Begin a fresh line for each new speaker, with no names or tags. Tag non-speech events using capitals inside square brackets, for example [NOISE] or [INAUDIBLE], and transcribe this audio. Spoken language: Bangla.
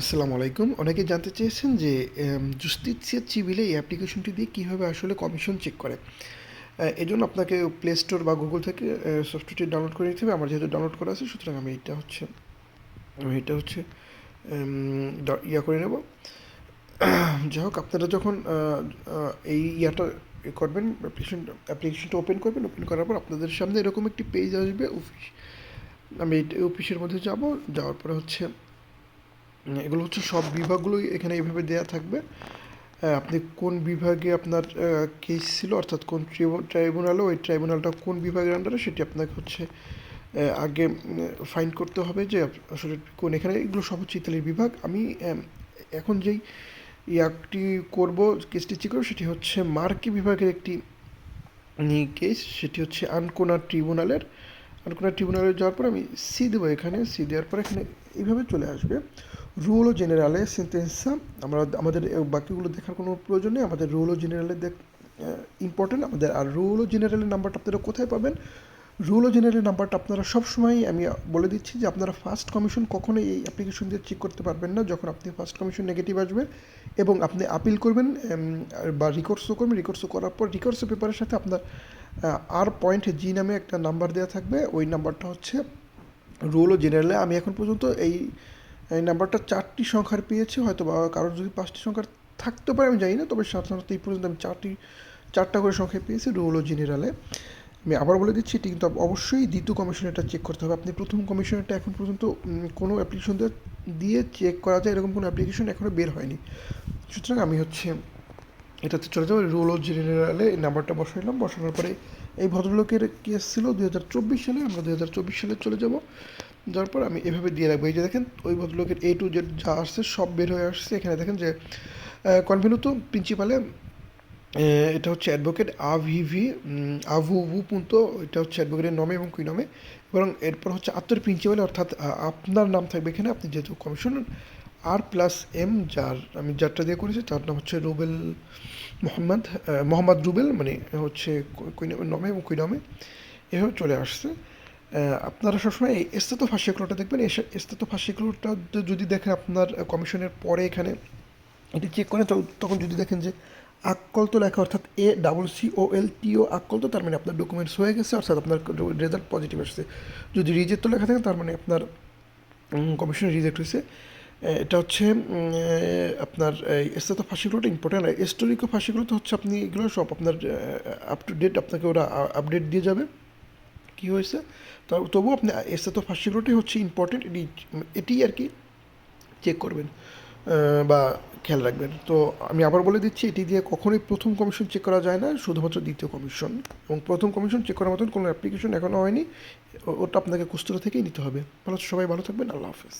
আসসালামু আলাইকুম। অনেকে জানতে চেয়েছেন যে জুস্তিৎসিয়া চিভিলে এই অ্যাপ্লিকেশনটি দিয়ে কীভাবে আসলে কমিশন চেক করে। এই জন্য আপনাকে প্লে স্টোর বা গুগল থেকে সফটওয়্যারটি ডাউনলোড করে নিতে হবে। আমার যেহেতু ডাউনলোড করা আছে, সুতরাং আমি এটা হচ্ছে, আমি এটা হচ্ছে ইয়া করে নেব। [CLEARS THROAT] যাই হোক, আপনারা যখন এই ইয়াটা করবেন অ্যাপ্লিকেশন অ্যাপ্লিকেশনটা ওপেন করবেন ওপেন করার পর আপনাদের সামনে এরকম একটি পেজ আসবে অফিস আমি অফিসের মধ্যে যাব, যাওয়ার পরে হচ্ছে এগুলো হচ্ছে সব বিভাগগুলোই এখানে এইভাবে দেয়া থাকবে। আপনি কোন বিভাগে আপনার কেস ছিল, অর্থাৎ কোন ট্রাইব্যুনালে ওই ট্রাইব্যুনালটা কোন বিভাগের আন্ডারে সেটি আপনাকে হচ্ছে আগে ফাইন করতে হবে যে আসলে কোন, এখানে এগুলো সব হচ্ছে ইতালির বিভাগ। আমি এখন যেই ইয়াকটি করব কেসটি চেক করব, সেটি হচ্ছে মার্কি বিভাগের একটি কেস সেটি হচ্ছে আনকোনা ট্রিব্যুনালের আনকোনা ট্রিব্যুনালে যাওয়ার পর আমি সি দেবো এখানে, সি দেওয়ার পর এখানে এইভাবে চলে আসবে। রুল ও জেনারেলে সেন্টেন্সা আমরা, আমাদের বাকিগুলো দেখার কোনো প্রয়োজন নেই। আমাদের রুল ও জেনারেলে দেখ ইম্পর্টেন্ট আমাদের আর রুল ও জেনারেলের নাম্বারটা আপনারা কোথায় পাবেন? রুল ও জেনারেলের নাম্বারটা আপনারা সবসময় আমি বলে দিচ্ছি যে, আপনারা ফার্স্ট কমিশন কখনোই এই অ্যাপ্লিকেশন দিয়ে চেক করতে পারবেন না। যখন আপনি ফার্স্ট কমিশন নেগেটিভ আসবে এবং আপনি আপিল করবেন বা রিকোর্সও করবেন রিকোর্সও করার পর রিকোর্সের পেপারের সাথে আপনার আর পয়েন্ট জি নামে একটা নাম্বার দেওয়া থাকবে। ওই নাম্বারটা হচ্ছে রুল ও জেনারেলে আমি এখন পর্যন্ত এই এই নাম্বারটা চারটি সংখ্যার পেয়েছি হয়তো বা কারোর যদি পাঁচটি সংখ্যার থাকতে পারে, আমি জানি না, তবে সাধারণত এই পর্যন্ত আমি চারটি, চারটা করে সংখ্যায় পেয়েছি রুল ও জেনারেলে। আমি আবার বলে দিচ্ছি, এটি কিন্তু অবশ্যই দ্বিতীয় কমিশনেরটা চেক করতে হবে। আপনি প্রথম কমিশনেরটা এখন পর্যন্ত কোনো অ্যাপ্লিকেশন দিয়ে চেক করা যায়, এরকম কোনো অ্যাপ্লিকেশন এখনও বের হয়নি। সুতরাং আমি হচ্ছে, এটাতে চলে যাব রুল ও জেনারেলে এই নাম্বারটা বসাইলাম, বসানোর পরে এই ভদ্রলোকের কেস ছিল দুই হাজার চব্বিশ সালে, আমরা দুই হাজার চব্বিশ সালে চলে যাব। যাওয়ার পর আমি এভাবে দিয়ে রাখব। এই যে দেখেন, ওই ভদ্রলোকের এ টু জেড যা আসছে, সব বের হয়ে আসছে। এখানে দেখেন যে কনভিনুতো প্রিন্সিপালে এটা হচ্ছে অ্যাডভোকেট আভিভি আভু ভু পুন্ত, এটা হচ্ছে অ্যাডভোকেটের নামে এবং কুই নামে। এবং এরপর হচ্ছে আত্মর প্রিন্সিপাল অর্থাৎ আপনার নাম থাকবে এখানে। আপনি যেহেতু কমিশন আর প্লাস এম যার, আমি যারটা দিয়ে করেছি, তার নাম হচ্ছে রুবেল মোহাম্মদ মোহাম্মদ রুবেল মানে হচ্ছে কুই নামে এবং কুই নামে। এভাবে চলে আসছে। আপনারা সবসময় এই এস্তেতো ফাঁসিগুলোটা দেখবেন এস্তেতো ফাঁসিগুলোটা যদি দেখেন আপনার কমিশনের পরে এখানে, এটি চেক করেন তখন যদি দেখেন যে আক্কলতো লেখা, অর্থাৎ এ ডাবল সি ও এল টি ও আক্কলতো তার মানে আপনার ডকুমেন্টস হয়ে গেছে, অর্থাৎ আপনার রেজাল্ট পজিটিভ আসছে। যদি রিজেক্ট লেখা থাকে, তার মানে আপনার কমিশনে রিজেক্ট হয়েছে। এটা হচ্ছে আপনার এই এস্তাতো ফাঁসিগুলোটা ইম্পর্টেন্ট আর স্টোরিকো ফাঁসিগুলো তো হচ্ছে আপনি, এগুলো সব আপনার আপ টু ডেট আপনাকে ওরা আপডেট দিয়ে যাবে। কী হয়েছে? তা তবুও আপনি এস্তাতো ফাঁসিগুলোটাই হচ্ছে ইম্পর্টেন্ট এটি এটি আর কি চেক করবেন বা খেয়াল রাখবেন। তো আমি আবার বলে দিচ্ছি, এটি দিয়ে কখনোই প্রথম কমিশন চেক করা যায় না, শুধুমাত্র দ্বিতীয় কমিশন এবং প্রথম কমিশন চেক করার মতন কোনো অ্যাপ্লিকেশন এখনও হয়নি ওটা আপনাকে কুস্তরা থেকেই নিতে হবে। ভালো সবাই ভালো থাকবেন, আল্লাহ হাফেজ।